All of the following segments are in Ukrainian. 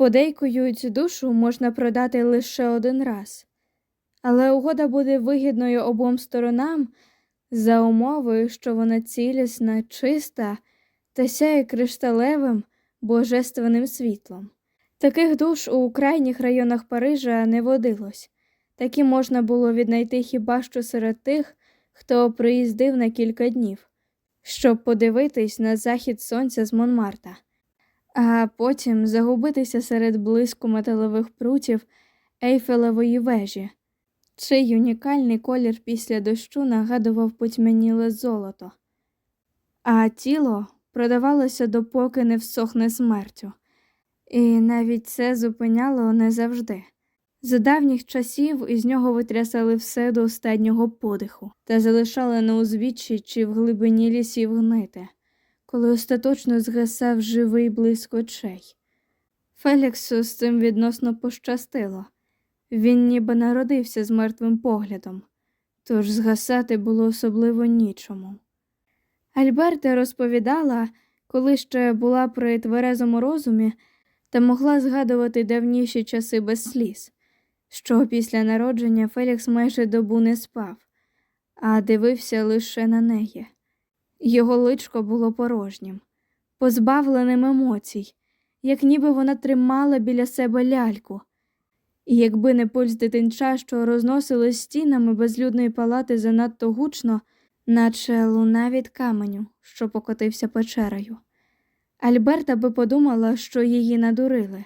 Подейкують, душу можна продати лише один раз, але угода буде вигідною обом сторонам за умовою, що вона цілісна, чиста та сяє кришталевим божественним світлом. Таких душ у крайніх районах Парижа не водилось. Такі можна було віднайти хіба що серед тих, хто приїздив на кілька днів, щоб подивитись на захід сонця з Монмарта, а потім загубитися серед блиску металевих прутів Ейфелевої вежі, чий унікальний колір після дощу нагадував потьмяніле золото, а тіло продавалося допоки не всохне смертю. І навіть це зупиняло не завжди. За давніх часів із нього витрясали все до останнього подиху та залишали на узвіччі чи в глибині лісів гнити, коли остаточно згасав живий блиск очей. Феліксу з цим відносно пощастило. Він ніби народився з мертвим поглядом, тож згасати було особливо нічому. Альберта розповідала, коли ще була при тверезому розумі та могла згадувати давніші часи без сліз, що після народження Фелікс майже добу не спав, а дивився лише на неї. Його личко було порожнім, позбавленим емоцій, як ніби вона тримала біля себе ляльку. І якби не пульс дитинча, що розносили стінами безлюдної палати занадто гучно, наче луна від каменю, що покотився печерою. Альберта би подумала, що її надурили,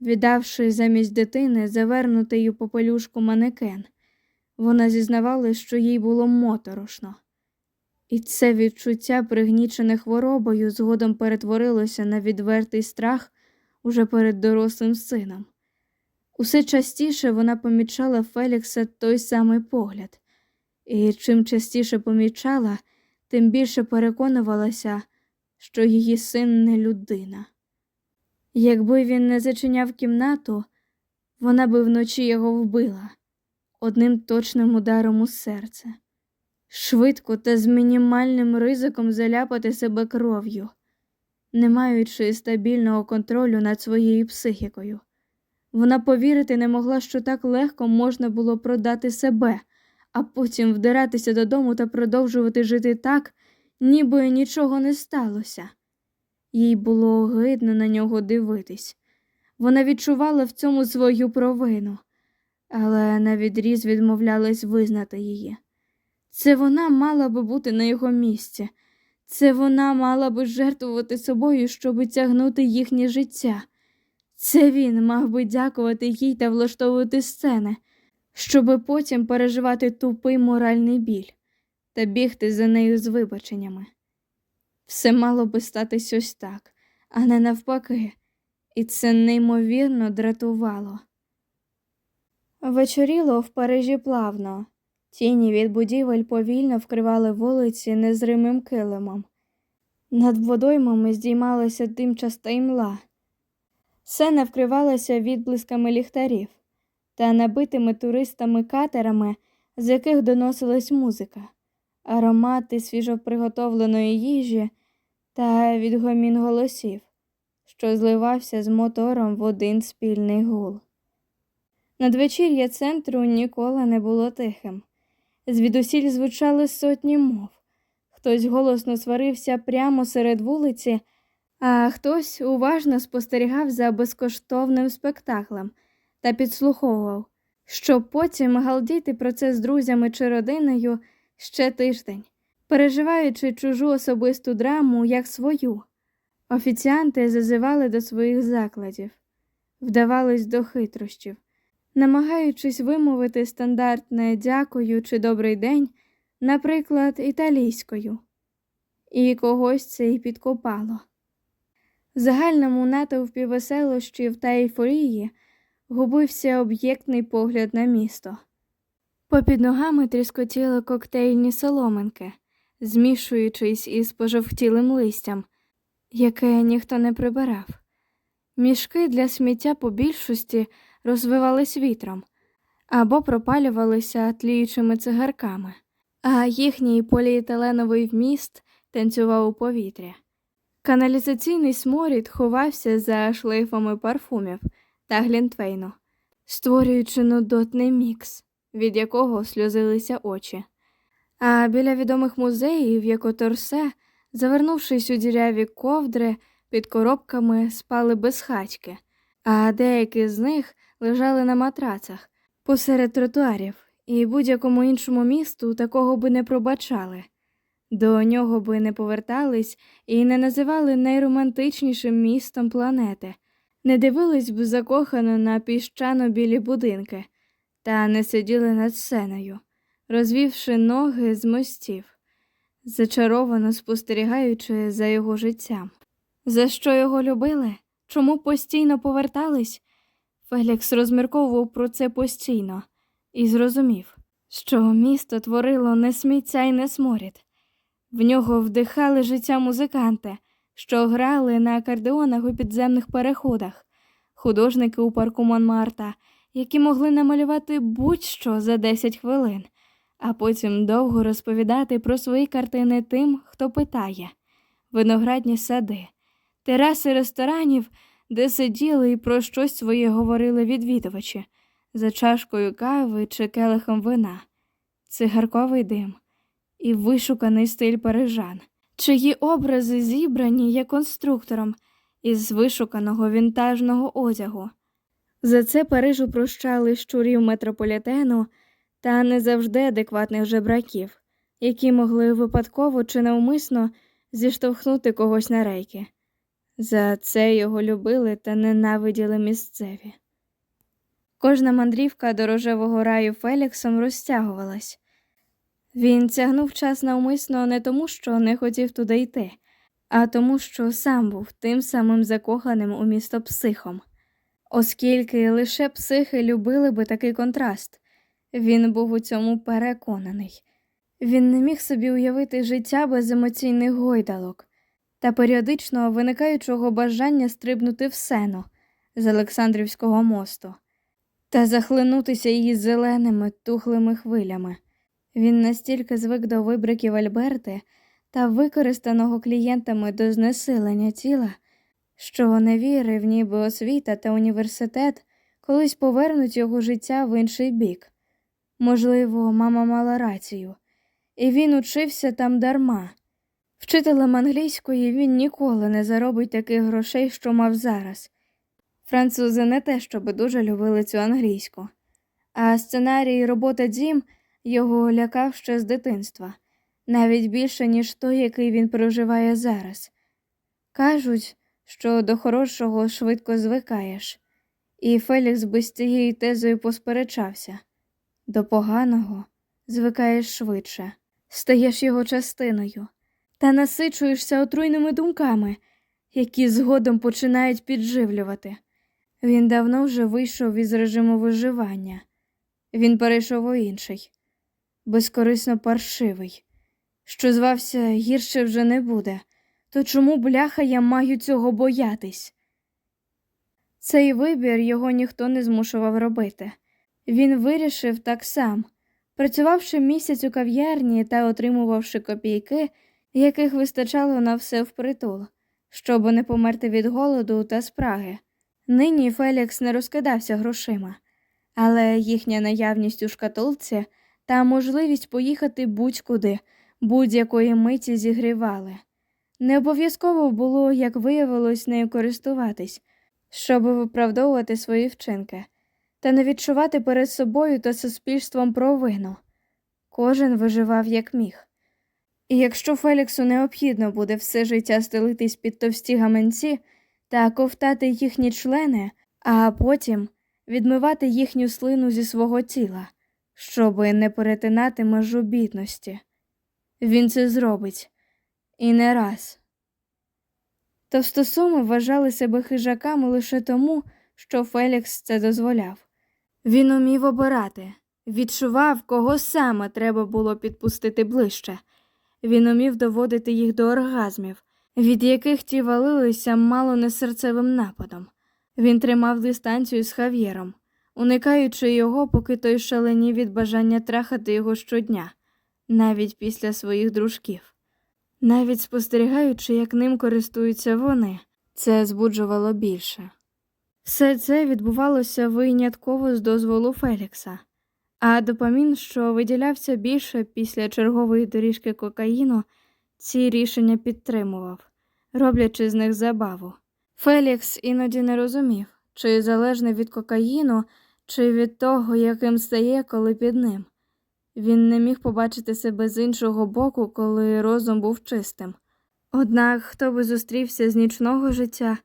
віддавши замість дитини завернутий у попелюшку манекен. Вона зізнавала, що їй було моторошно. І це відчуття, пригнічене хворобою, згодом перетворилося на відвертий страх уже перед дорослим сином. Усе частіше вона помічала Фелікса той самий погляд, і чим частіше помічала, тим більше переконувалася, що її син не людина. Якби він не зачиняв кімнату, вона би вночі його вбила одним точним ударом у серце, швидко та з мінімальним ризиком заляпати себе кров'ю, не маючи стабільного контролю над своєю психікою. Вона повірити не могла, що так легко можна було продати себе, а потім вдиратися додому та продовжувати жити так, ніби нічого не сталося. Їй було огидно на нього дивитись. Вона відчувала в цьому свою провину, але навідріз відмовлялась визнати її. Це вона мала би бути на його місці, це вона мала би жертвувати собою, щоб тягнути їхнє життя. Це він мав би дякувати їй та влаштовувати сцени, щоби потім переживати тупий моральний біль та бігти за нею з вибаченнями. Все мало би статись ось так, а не навпаки, і це неймовірно дратувало. Вечоріло в Парижі плавно, тіні від будівель повільно вкривали вулиці незримим килимом. Над водоймами здіймалася димчаста імла. Сена вкривалася відблисками ліхтарів та набитими туристами катерами, з яких доносилась музика, аромати свіжоприготовленої їжі та відгомін голосів, що зливався з мотором в один спільний гул. Надвечір'я центру ніколи не було тихим. Звідусіль звучали сотні мов. Хтось голосно сварився прямо серед вулиці, а хтось уважно спостерігав за безкоштовним спектаклем та підслуховував, щоб потім галдіти про це з друзями чи родиною ще тиждень, переживаючи чужу особисту драму як свою. Офіціанти зазивали до своїх закладів, вдавались до хитрощів, намагаючись вимовити стандартне дякую чи добрий день, наприклад, італійською. І когось це й підкопало. В загальному натовпі веселощів та ейфорії губився об'єктний погляд на місто. Попід ногами тріскотіли коктейльні соломинки, змішуючись із пожовтілим листям, яке ніхто не прибирав. Мішки для сміття по більшості розвивались вітром або пропалювалися тліючими цигарками, а їхній поліетиленовий вміст танцював у повітрі. Каналізаційний сморід ховався за шлейфами парфумів та глінтвейну, створюючи нудотний мікс, від якого сльозилися очі. А біля відомих музеїв, як у Торсе, завернувшись у діряві ковдри, під коробками спали безхатьки, а деякі з них лежали на матрацах посеред тротуарів, і будь-якому іншому місту такого би не пробачали. До нього би не повертались і не називали найромантичнішим містом планети, не дивились б закохано на піщано-білі будинки та не сиділи над сценою, розвівши ноги з мостів, зачаровано спостерігаючи за його життям. За що його любили? Чому постійно повертались? Фелікс розмірковував про це постійно і зрозумів, що місто творило не сміття й не сморід. В нього вдихали життя музиканти, що грали на акордеонах у підземних переходах, художники у парку Монмарта, які могли намалювати будь-що за 10 хвилин, а потім довго розповідати про свої картини тим, хто питає, виноградні сади, тераси ресторанів, де сиділи і про щось своє говорили відвідувачі, за чашкою кави чи келихом вина, цигарковий дим і вишуканий стиль парижан, чиї образи зібрані є конструктором із вишуканого вінтажного одягу. За це Парижу прощали щурів метрополітену та не завжди адекватних жебраків, які могли випадково чи навмисно зіштовхнути когось на рейки. За це його любили та ненавиділи місцеві. Кожна мандрівка до рожевого раю Феліксом розтягувалась. Він тягнув час навмисно не тому, що не хотів туди йти, а тому, що сам був тим самим закоханим у місто психом. Оскільки лише психи любили би такий контраст, він був у цьому переконаний. Він не міг собі уявити життя без емоційних гойдалок та періодично виникаючого бажання стрибнути в сену з Олександрівського мосту та захлинутися її зеленими тухлими хвилями. Він настільки звик до вибриків Альберти та використаного клієнтами до знесилення тіла, що не вірив, ніби освіта та університет колись повернуть його життя в інший бік. Можливо, мама мала рацію, і він учився там дарма. Вчителем англійської він ніколи не заробить таких грошей, що мав зараз. Французи не те, щоб дуже любили цю англійську, а сценарій робота дім його лякав ще з дитинства, навіть більше, ніж той, який він проживає зараз. Кажуть, що до хорошого швидко звикаєш, і Фелікс би з цією тезою посперечався. До поганого звикаєш швидше, стаєш його частиною та насичуєшся отруйними думками, які згодом починають підживлювати. Він давно вже вийшов із режиму виживання, він перейшов у інший, безкорисно паршивий, що звався гірше вже не буде, то чому, бляха, я маю цього боятись? Цей вибір його ніхто не змушував робити. Він вирішив так сам, працювавши місяць у кав'ярні та отримувавши копійки, яких вистачало на все впритул, щоб не померти від голоду та спраги. Нині Фелікс не розкидався грошима, але їхня наявність у шкатулці та можливість поїхати будь-куди, будь-якої миті зігрівали. Не обов'язково було, як виявилось, нею користуватись, щоб виправдовувати свої вчинки, та не відчувати перед собою та суспільством провину. Кожен виживав як міг. І якщо Феліксу необхідно буде все життя стелитись під товсті гаманці та ковтати їхні члени, а потім відмивати їхню слину зі свого тіла, щоби не перетинати межу бідності, він це зробить і не раз. Товстосуми вважали себе хижаками лише тому, що Фелікс це дозволяв. Він умів обирати, відчував, кого саме треба було підпустити ближче. Він умів доводити їх до оргазмів, від яких ті валилися мало не серцевим нападом. Він тримав дистанцію з Хав'єром, уникаючи його, поки той шаленів від бажання трахати його щодня, навіть після своїх дружків. навіть спостерігаючи, як ним користуються вони, це збуджувало більше. Все це відбувалося винятково з дозволу Фелікса, а допамін, що виділявся більше після чергової доріжки кокаїну, ці рішення підтримував, роблячи з них забаву. Фелікс іноді не розумів, чи залежне від кокаїну, чи від того, яким стає, коли під ним. Він не міг побачити себе з іншого боку, коли розум був чистим. Однак, хто би зустрівся з нічного життя,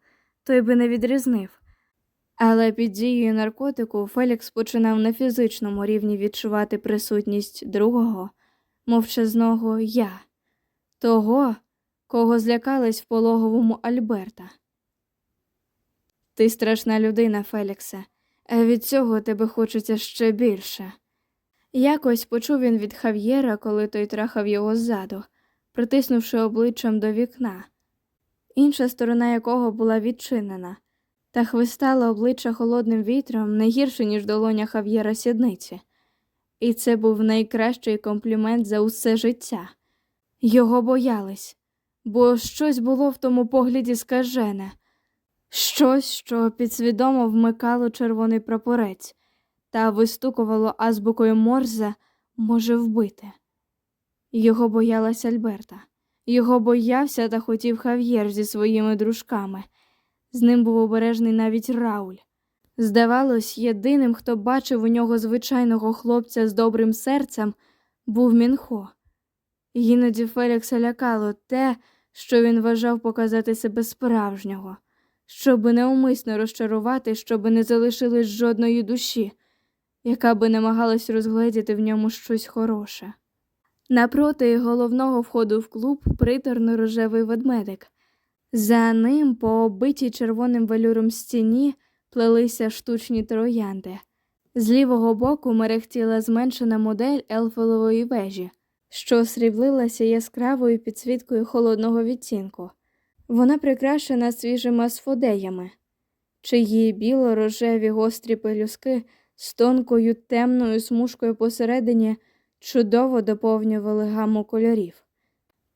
той би не відрізнив. Але під дією наркотику Фелікс починав на фізичному рівні відчувати присутність другого, мовчазного я, того, кого злякались в пологовому Альберта. Ти страшна людина, Феліксе, а від цього тебе хочеться ще більше. Якось почув він від Хав'єра, коли той трахав його ззаду, притиснувши обличчям до вікна, інша сторона якого була відчинена, та хвистала обличчя холодним вітром не гірше, ніж долоня Хав'єра сідниці. І це був найкращий комплімент за усе життя. Його боялись, бо щось було в тому погляді скажене, щось, що підсвідомо вмикало червоний прапорець та вистукувало азбукою Морзе може вбити. Його боялась Альберта, його боявся та хотів Хав'єр зі своїми дружками. З ним був обережний навіть Рауль. Здавалось, єдиним, хто бачив у нього звичайного хлопця з добрим серцем, був Мінхо. Іноді Фелікса лякало те, що він вважав показати себе справжнього, щоби неумисно розчарувати, щоби не залишилось жодної душі, яка би намагалась розгледіти в ньому щось хороше. Напроти головного входу в клуб приторно рожевий ведмедик. За ним по оббитій червоним велюром стіні плелися штучні троянди. З лівого боку мерехтіла зменшена модель елфелової вежі, що сріблилася яскравою підсвіткою холодного відтінку. Вона прикрашена свіжими асфодеями, чиї біло-рожеві гострі пелюски з тонкою темною смужкою посередині чудово доповнювали гаму кольорів.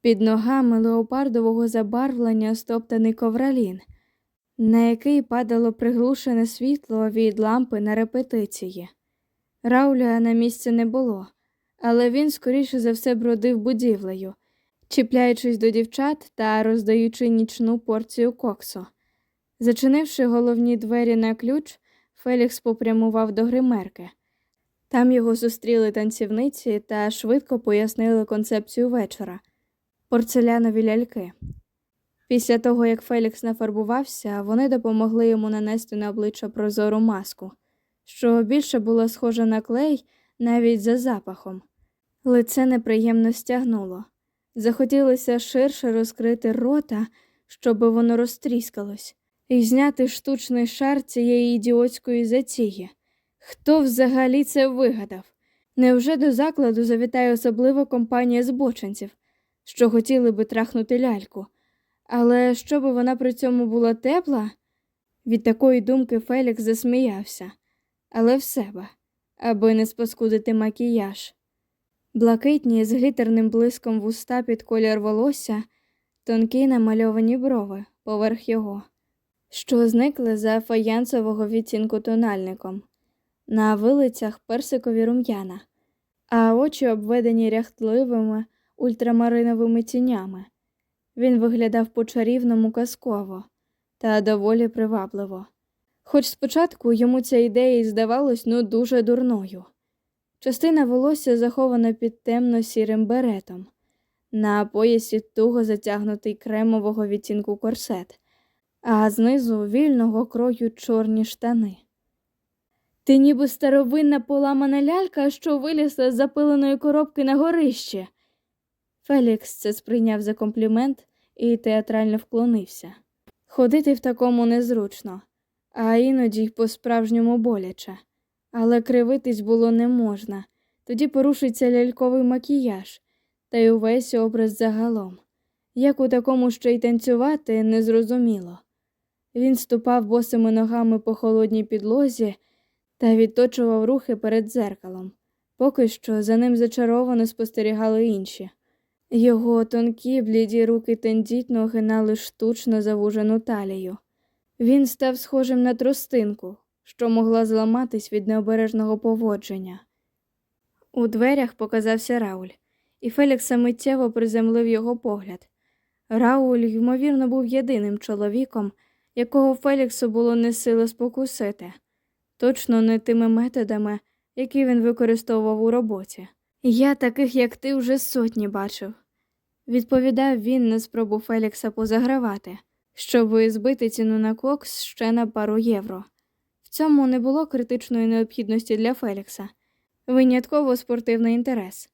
Під ногами леопардового забарвлення стоптаний ковралін, на який падало приглушене світло від лампи на репетиції. Рауля на місці не було, але він скоріше за все бродив будівлею, чіпляючись до дівчат та роздаючи нічну порцію коксу. Зачинивши головні двері на ключ, Фелікс попрямував до гримерки. Там його зустріли танцівниці та швидко пояснили концепцію вечора порцелянові ляльки. Після того, як Фелікс нафарбувався, вони допомогли йому нанести на обличчя прозору маску, що більше було схоже на клей навіть за запахом. Лице неприємно стягнуло. Захотілося ширше розкрити рота, щоби воно розтріскалось, і зняти штучний шар цієї ідіотської затії. Хто взагалі це вигадав? Невже до закладу завітає особлива компанія збочинців, що хотіли би трахнути ляльку? Але щоб вона при цьому була тепла? Від такої думки Фелікс засміявся, але в себе, аби не спаскудити макіяж. Блакитні з глітерним блиском вуста під колір волосся, тонкі намальовані брови поверх його, що зникли за фаянсового відтінку тональником, на вилицях персикові рум'яна, а очі обведені ряхтливими ультрамариновими тінями. Він виглядав по-чарівному казково та доволі привабливо. Хоч спочатку йому ця ідея і здавалась ну дуже дурною. Частина волосся захована під темно-сірим беретом, на поясі туго затягнутий кремового відтінку корсет, а знизу вільного крою чорні штани. Ти ніби старовинна поламана лялька, що вилізла з запиленої коробки на горище. Фелікс це сприйняв за комплімент і театрально вклонився. Ходити в такому незручно, а іноді й по-справжньому боляче. Але кривитись було не можна, тоді порушиться ляльковий макіяж, та й увесь образ загалом. Як у такому ще й танцювати, незрозуміло. Він ступав босими ногами по холодній підлозі та відточував рухи перед дзеркалом, поки що за ним зачаровано спостерігали інші. Його тонкі бліді руки тендітно огинали штучно завужену талію. Він став схожим на тростинку, що могла зламатись від необережного поводження. У дверях показався Рауль, і Фелікса миттєво приземлив його погляд. Рауль, ймовірно, був єдиним чоловіком, якого Феліксу було не сила спокусити, точно не тими методами, які він використовував у роботі. Я таких, як ти, вже сотні бачив, відповідав він на спробу Фелікса позагравати, щоб збити ціну на кокс ще на пару євро. В цьому не було критичної необхідності для Фелікса, винятково спортивний інтерес,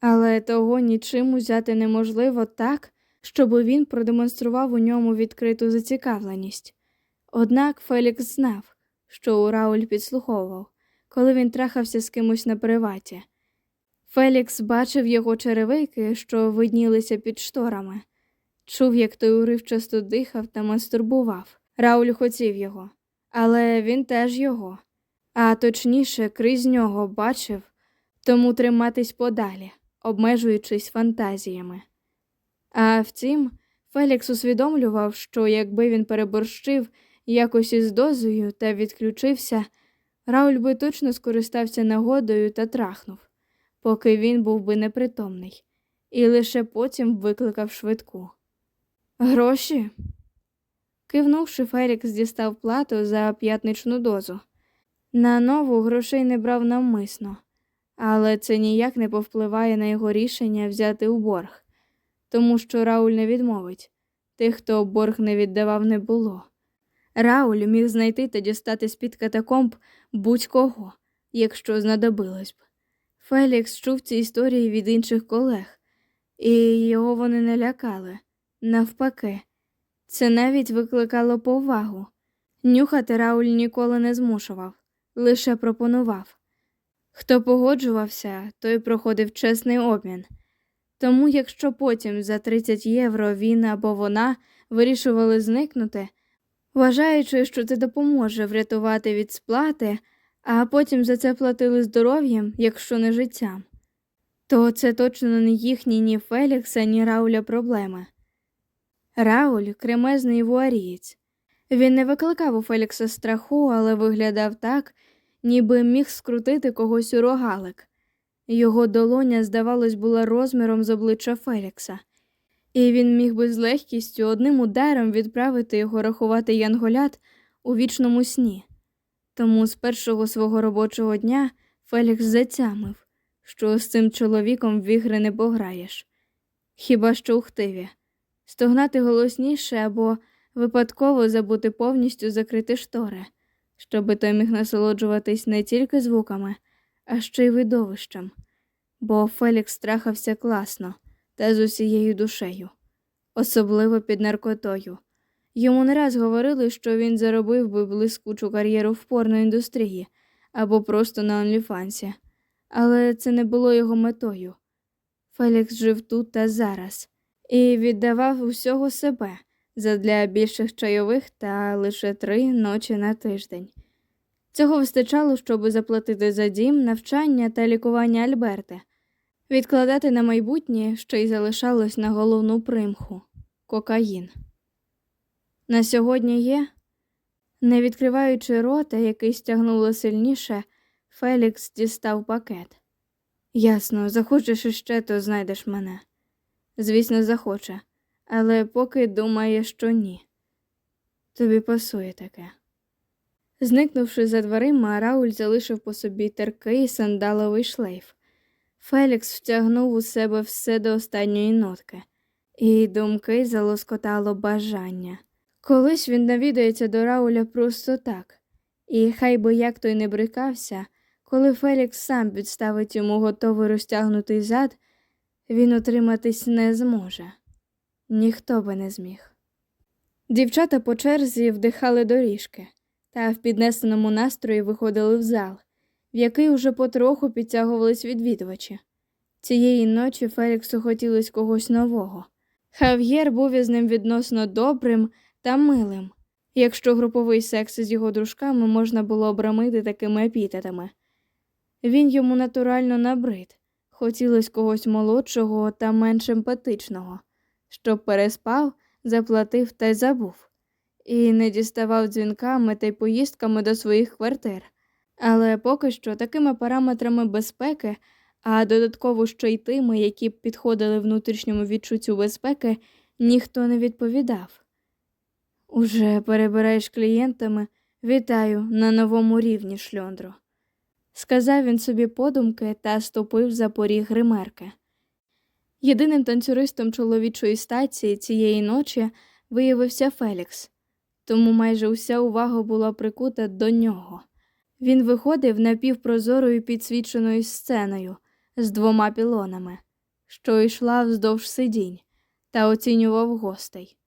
але того нічим узяти неможливо так, щоб він продемонстрував у ньому відкриту зацікавленість. Однак Фелікс знав, що Рауль підслуховував, коли він трахався з кимось на приваті. Фелікс бачив його черевики, що виднілися під шторами, чув, як той уривчасто дихав та мастурбував. Рауль хотів його, але він теж його, а точніше, крізь нього бачив, тому триматись подалі, обмежуючись фантазіями. А втім, Фелікс усвідомлював, що якби він переборщив якось із дозою та відключився, Рауль би точно скористався нагодою та трахнув, поки він був би непритомний, і лише потім викликав швидку. Гроші? Кивнувши, Фелікс дістав плату за п'ятничну дозу. На нову грошей не брав навмисно, але це ніяк не повпливає на його рішення взяти у борг, тому що Рауль не відмовить тих, хто борг не віддавав, не було. Рауль міг знайти та дістати з-під катакомб будь-кого, якщо знадобилось б. Фелікс чув ці історії від інших колег, і його вони не лякали. Навпаки, це навіть викликало повагу. Нюхати Рауль ніколи не змушував, лише пропонував. Хто погоджувався, той проходив чесний обмін. Тому, якщо потім за 30 євро він або вона вирішували зникнути, вважаючи, що це допоможе врятувати від сплати, а потім за це платили здоров'ям, якщо не життям, то це точно не їхні ні Фелікса, ні Рауля проблеми. Рауль кремезний вуарієць. Він не викликав у Фелікса страху, але виглядав так, ніби міг скрутити когось у рогалик. Його долоня, здавалось, була розміром з обличчя Фелікса, і він міг би з легкістю одним ударом відправити його рахувати янголят у вічному сні. Тому з першого свого робочого дня Фелікс затямив, що з цим чоловіком в ігри не пограєш. Хіба що у хтиві. Стогнати голосніше або випадково забути повністю закрити штори, щоби той міг насолоджуватись не тільки звуками, а ще й видовищем, бо Фелікс страхався класно та з усією душею, особливо під наркотою. Йому не раз говорили, що він заробив би блискучу кар'єру в порноіндустрії або просто на онліфансі, але це не було його метою. Фелікс жив тут та зараз і віддавав усього себе задля більших чайових та лише три ночі на тиждень. Цього вистачало, щоб заплатити за дім, навчання та лікування Альберти, відкладати на майбутнє, що й залишалось на головну примху кокаїн. На сьогодні є, не відкриваючи рота, який стягнуло сильніше, Фелікс дістав пакет. Ясно, захочеш іще, то знайдеш мене. Звісно, захоче, але поки думає, що ні. Тобі пасує таке. Зникнувши за дверима, Рауль залишив по собі теркий сандаловий шлейф. Фелікс втягнув у себе все до останньої нотки, і думки залоскотало бажання. Колись він навідається до Рауля просто так, і хай би як той не брикався, коли Фелікс сам підставить йому готовий розтягнутий зад, він утриматись не зможе. Ніхто би не зміг. Дівчата по черзі вдихали доріжки та в піднесеному настрої виходили в зал, в який уже потроху підтягувались відвідувачі. Цієї ночі Феліксу хотілось когось нового. Хав'єр був із ним відносно добрим та милим, якщо груповий секс з його дружками можна було обрамити такими епітетами. Він йому натурально набрид, Хотілося когось молодшого та менш емпатичного, щоб переспав, заплатив та й забув, і не діставав дзвінками та й поїздками до своїх квартир. Але поки що такими параметрами безпеки, а додатково ще й тими, які б підходили внутрішньому відчуттю безпеки, ніхто не відповідав. Уже перебираєш клієнтами, вітаю на новому рівні шльондро. Сказав він собі подумки та ступив за поріг гримерки. Єдиним танцюристом чоловічої стації цієї ночі виявився Фелікс, тому майже уся увага була прикута до нього. Він виходив напівпрозорою підсвіченою сценою з двома пілонами, що йшла вздовж сидінь, та оцінював гостей.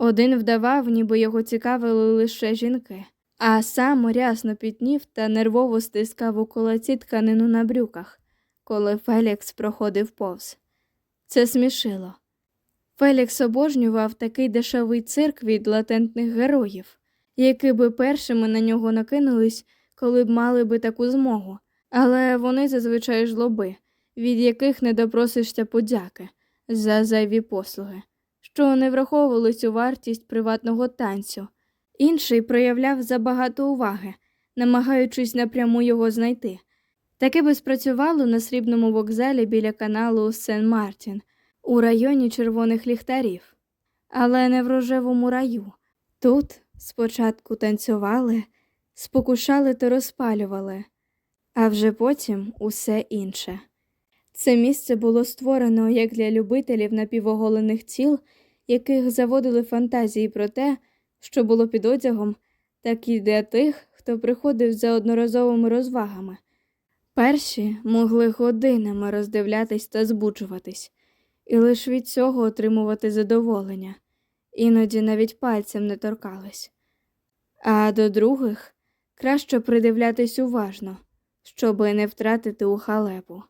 Один вдавав, ніби його цікавили лише жінки, а сам рясно пітнів та нервово стискав у кулаці тканину на брюках, коли Фелікс проходив повз. Це смішило. Фелікс обожнював такий дешевий цирк від латентних героїв, які би першими на нього накинулись, коли б мали би таку змогу, але вони зазвичай жлоби, від яких не допросишся подяки за зайві послуги, що не враховувались у вартість приватного танцю. Інший проявляв забагато уваги, намагаючись напряму його знайти. Таке би спрацювало на срібному вокзалі біля каналу Сен Мартін у районі червоних ліхтарів, але не в рожевому раю. Тут спочатку танцювали, спокушали та розпалювали, а вже потім усе інше. Це місце було створено як для любителів напівоголених тіл, яких заводили фантазії про те, що було під одягом, так і для тих, хто приходив за одноразовими розвагами. Перші могли годинами роздивлятись та збуджуватись, і лише від цього отримувати задоволення, іноді навіть пальцем не торкались. А до других краще придивлятись уважно, щоби не втратити у халепу.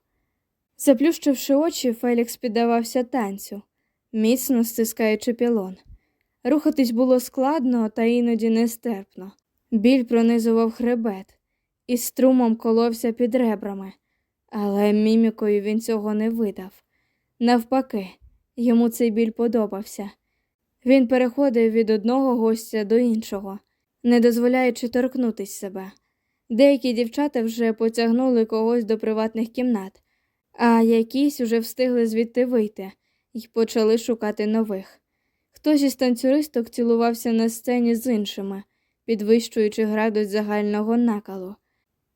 Заплющивши очі, Фелікс піддавався танцю, міцно стискаючи пілон. Рухатись було складно та іноді нестерпно. Біль пронизував хребет і струмом коловся під ребрами, але мімікою він цього не видав. Навпаки, йому цей біль подобався. Він переходив від одного гостя до іншого, не дозволяючи торкнутись себе. Деякі дівчата вже потягнули когось до приватних кімнат, а якісь уже встигли звідти вийти і почали шукати нових. Хтось із танцюристок цілувався на сцені з іншими, підвищуючи градус загального накалу,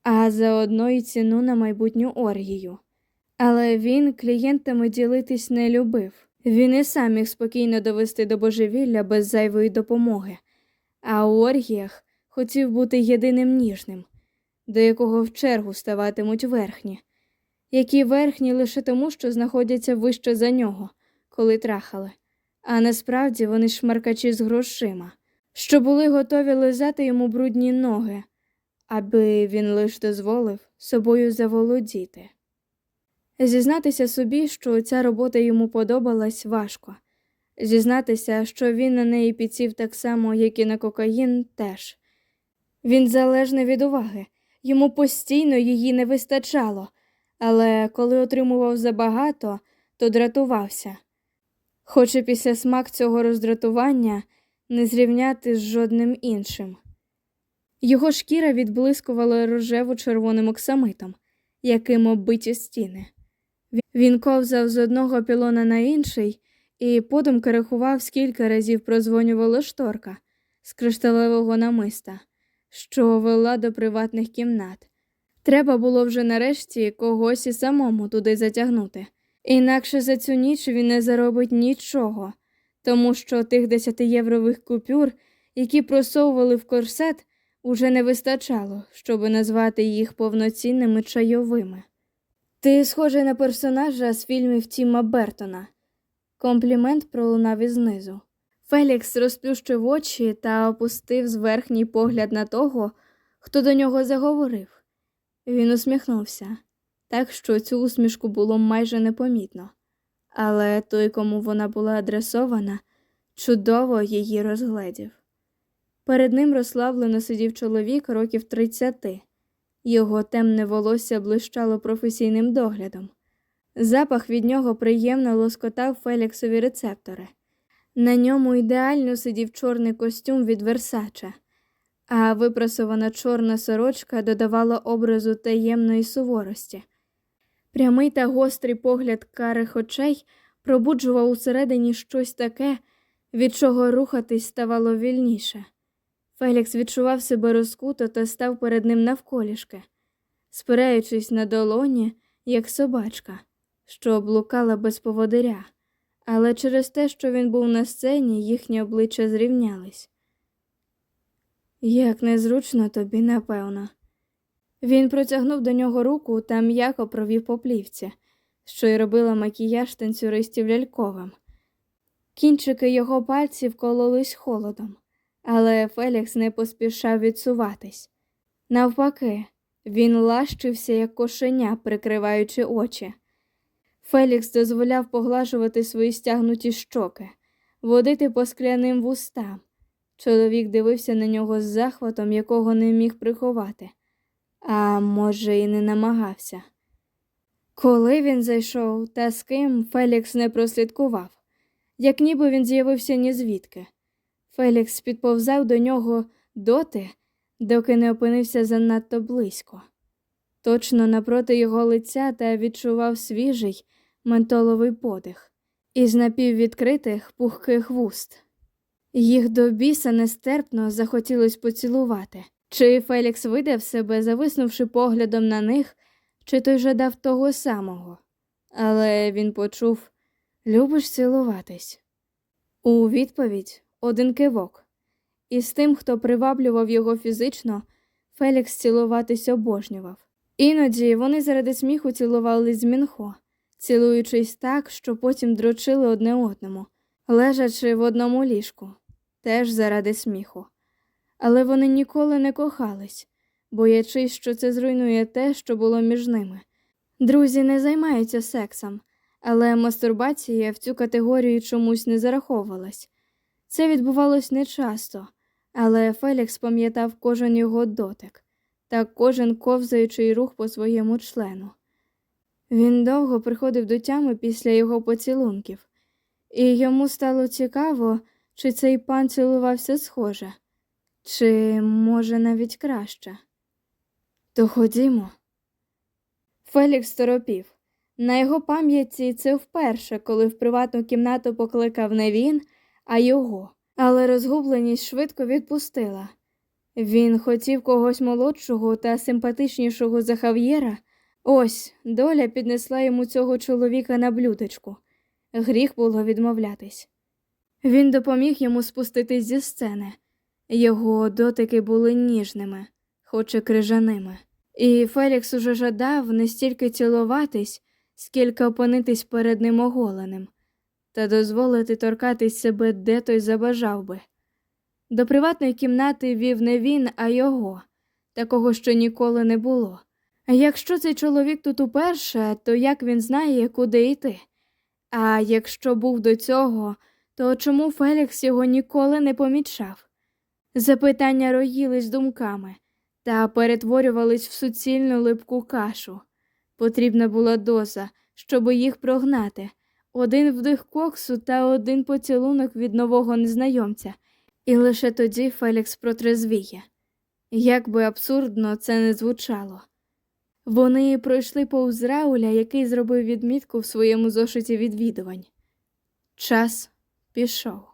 а заодно й ціну на майбутню оргію. Але він клієнтами ділитись не любив. Він і сам міг спокійно довести до божевілля без зайвої допомоги, а у оргіях хотів бути єдиним ніжним, до якого в чергу ставатимуть верхні, які верхні лише тому, що знаходяться вище за нього, коли трахали, а насправді вони шмаркачі з грошима, що були готові лизати йому брудні ноги, аби він лиш дозволив собою заволодіти. Зізнатися собі, що ця робота йому подобалась важко. Зізнатися, що він на неї підсів так само, як і на кокаїн, теж. Він залежний від уваги, йому постійно її не вистачало, але коли отримував забагато, то дратувався. Хоч і після смак цього роздратування не зрівняти з жодним іншим. Його шкіра відблискувала рожево червоним оксамитом, яким оббиті стіни. Він ковзав з одного пілона на інший і подумки рахував, скільки разів прозвонювала шторка з кришталевого намиста, що вела до приватних кімнат. Треба було вже нарешті когось і самому туди затягнути. Інакше за цю ніч він не заробить нічого, тому що тих десятиєврових купюр, які просовували в корсет, уже не вистачало, щоби назвати їх повноцінними чайовими. Ти схожий на персонажа з фільмів Тіма Бертона. Комплімент пролунав ізнизу. Фелікс розплющив очі та опустив зверхній погляд на того, хто до нього заговорив. Він усміхнувся, так що цю усмішку було майже непомітно, але той, кому вона була адресована, чудово її розгледів. Перед ним розслаблено сидів чоловік років тридцяти. Його темне волосся блищало професійним доглядом, Запах від нього приємно лоскотав Феліксові рецептори. На ньому ідеально сидів чорний костюм від Версача, а випрасована чорна сорочка додавала образу таємної суворості. Прямий та гострий погляд карих очей пробуджував усередині щось таке, від чого рухатись ставало вільніше. Фелікс відчував себе розкуто та став перед ним навколішки, спираючись на долоні, як собачка, що блукала без поводиря, але через те, що він був на сцені, їхні обличчя зрівнялись. Як незручно тобі, напевно. Він протягнув до нього руку та м'яко провів по плівці, що й робила макіяж танцюристів ляльковим. Кінчики його пальців кололись холодом, але Фелікс не поспішав відсуватись. Навпаки, він лащився, як кошеня, прикриваючи очі. Фелікс дозволяв поглажувати свої стягнуті щоки, водити по скляним вустам. Чоловік дивився на нього з захватом, якого не міг приховати, а може, і не намагався. Коли він зайшов та з ким Фелікс не прослідкував, як ніби він з'явився ні звідки. Фелікс підповзав до нього доти, доки не опинився занадто близько. Точно напроти його лиця та відчував свіжий ментоловий подих із напіввідкритих пухких вуст. Їх до біса нестерпно захотілось поцілувати. Чи Фелікс видав себе, зависнувши поглядом на них, чи той жадав того самого. Але він почув Любиш цілуватись. У відповідь один кивок. І з тим, хто приваблював його фізично, Фелікс цілуватись обожнював. Іноді вони заради сміху цілувались з Мінхо, цілуючись так, що потім дрочили одне одному, лежачи в одному ліжку, теж заради сміху. Але вони ніколи не кохались, боячись, що це зруйнує те, що було між ними. Друзі не займаються сексом, але мастурбація в цю категорію чомусь не зараховувалась. Це відбувалось нечасто, але Фелікс пам'ятав кожен його дотик та кожен ковзаючий рух по своєму члену. Він довго приходив до тями після його поцілунків, і йому стало цікаво, чи цей пан цілувався схоже, чи, може, навіть краще. То ходімо. Фелікс торопів. На його пам'яті це вперше, коли в приватну кімнату покликав не він, а його, але розгубленість швидко відпустила. Він хотів когось молодшого та симпатичнішого за Хав'єра. Ось доля піднесла йому цього чоловіка на блюдечку. Гріх було відмовлятись. Він допоміг йому спуститись зі сцени. Його дотики були ніжними, хоч і крижаними. І Фелікс уже жадав не стільки цілуватись, скільки опинитись перед ним оголеним, та дозволити торкатись себе, де той забажав би. До приватної кімнати вів не він, а його, такого ще ніколи не було. Якщо цей чоловік тут уперше, то як він знає, куди йти? А якщо був до цього, то чому Фелікс його ніколи не помічав? Запитання роїлись думками та перетворювались в суцільну липку кашу. Потрібна була доза, щоб їх прогнати, один вдих коксу та один поцілунок від нового незнайомця, і лише тоді Фелікс протрезвіє. Як би абсурдно це не звучало. Вони пройшли повз Рауля, який зробив відмітку в своєму зошиті відвідувань. Час пішов.